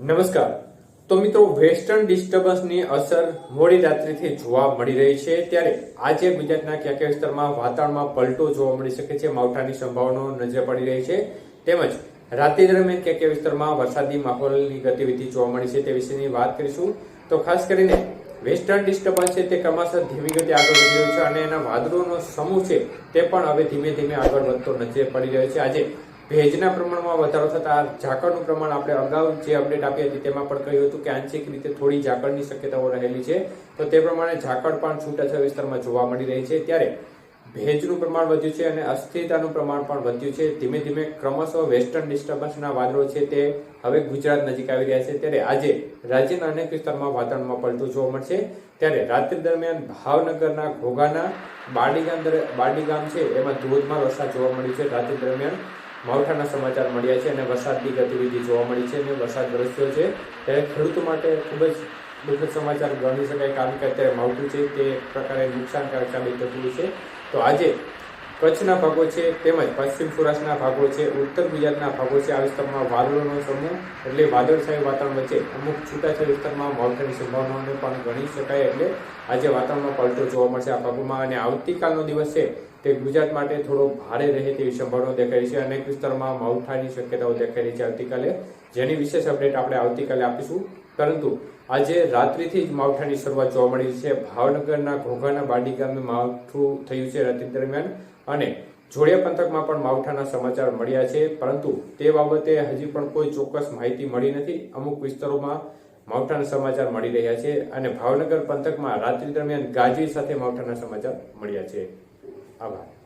નમસ્કાર. તો મિત્રો, વેસ્ટર્ન ડિસ્ટર્બન્સની અસર મોડી રાત્રિથી જોવા મળી રહી છે. ત્યારે આજે ગુજરાતના ક્યાં વિસ્તારમાં વાતાવરણમાં પલટો જોવા મળી શકે છે, માવઠાની સંભાવનાઓ નજરે પડી રહી છે. તેમજ રાત્રિ દરમિયાન ક્યાં વિસ્તારમાં વરસાદી માહોલની ગતિવિધિ જોવા મળી છે તે વિશેની વાત કરીશું. તો ખાસ કરીને વેસ્ટર્ન ડિસ્ટર્બન્સ છે તે ક્રમશઃ ધીમી ગતિ આગળ વધી રહ્યું છે અને એના વાદળોનો સમૂહ છે તે પણ હવે ધીમે ધીમે આગળ વધતો નજરે પડી રહ્યો છે. આજે ભેજના પ્રમાણમાં વધારો થતા ઝાકળનું પ્રમાણ આપણે અગાઉ જે અપડેટ આપી હતી તેમાં પણ કહ્યું હતું કે આંશિક રીતે થોડી ઝાકળની શક્યતાઓ રહેલી છે. તો તે પ્રમાણે ઝાકળ પણ છૂટાછવાયા વિસ્તારમાં જોવા મળી રહી છે. ત્યારે ભેજનું પ્રમાણ વધ્યું છે અને અસ્થિરતાનું પ્રમાણ પણ વધ્યું છે. ધીમે ધીમે ક્રમશઃ વેસ્ટર્ન ડિસ્ટર્બન્સના વાદળો છે તે હવે ગુજરાત નજીક આવી રહ્યા છે. ત્યારે આજે રાજ્યના અનેક વિસ્તારમાં વાતાવરણમાં પલટું જોવા મળશે. ત્યારે રાત્રિ દરમિયાન ભાવનગરના ઘોઘાના બારડી ગામ બારડી ગામ છે, એમાં ધોધમાર વરસાદ જોવા મળ્યો છે. રાત્રિ દરમિયાન માવઠાના સમાચાર મળ્યા છે અને વરસાદની ગતિવિધિ જોવા મળી છે અને વરસાદ વરસ્યો છે. ત્યારે ખેડૂતો માટે ખૂબ જ દુઃખદ સમાચાર ગણી શકાય કારણ કે અત્યારે માવઠું છે તે પ્રકારે નુકસાનકારક સાબિત થતું છે. તો આજે કચ્છના ભાગો છે તેમજ પશ્ચિમ સૌરાષ્ટ્રના ભાગો છે, ઉત્તર ગુજરાતના ભાગો છે, આ વિસ્તારમાં વાદળોનો સમૂહ એટલે વાદળછાયું વાતાવરણ વચ્ચે અમુક છૂટાછવાયા વિસ્તારમાં માવઠાની સંભાવનાઓને પણ ગણી શકાય એટલે આજે વાતાવરણમાં પલટો જોવા મળશે આ ભાગોમાં. અને આવતીકાલનો દિવસ છે તે ગુજરાત માટે થોડો ભારે રહે તેવી સંભાવનાઓ દેખાઈ છે. અનેક વિસ્તારમાં માવઠાની શક્યતાઓ દેખાઈ રહી છે આવતીકાલે. જેની વિશેષ અપડેટ આપણે આવતીકાલે આપીશું. પરંતુ આજે રાત્રિથી જ માવઠાની શરૂઆત જોવા મળી છે. ભાવનગરના ઘોઘાના બાડી ગામે માવઠું થયું છે રાત્રિ દરમિયાન. અને જોડિયા પંથકમાં પણ માવઠાના સમાચાર મળ્યા છે. પરંતુ તે બાબતે હજી પણ કોઈ ચોક્કસ માહિતી મળી નથી. અમુક વિસ્તારોમાં માવઠાના સમાચાર મળી રહ્યા છે. અને ભાવનગર પંથકમાં રાત્રિ દરમિયાન ગાજવી સાથે માવઠાના સમાચાર મળ્યા છે. Amen.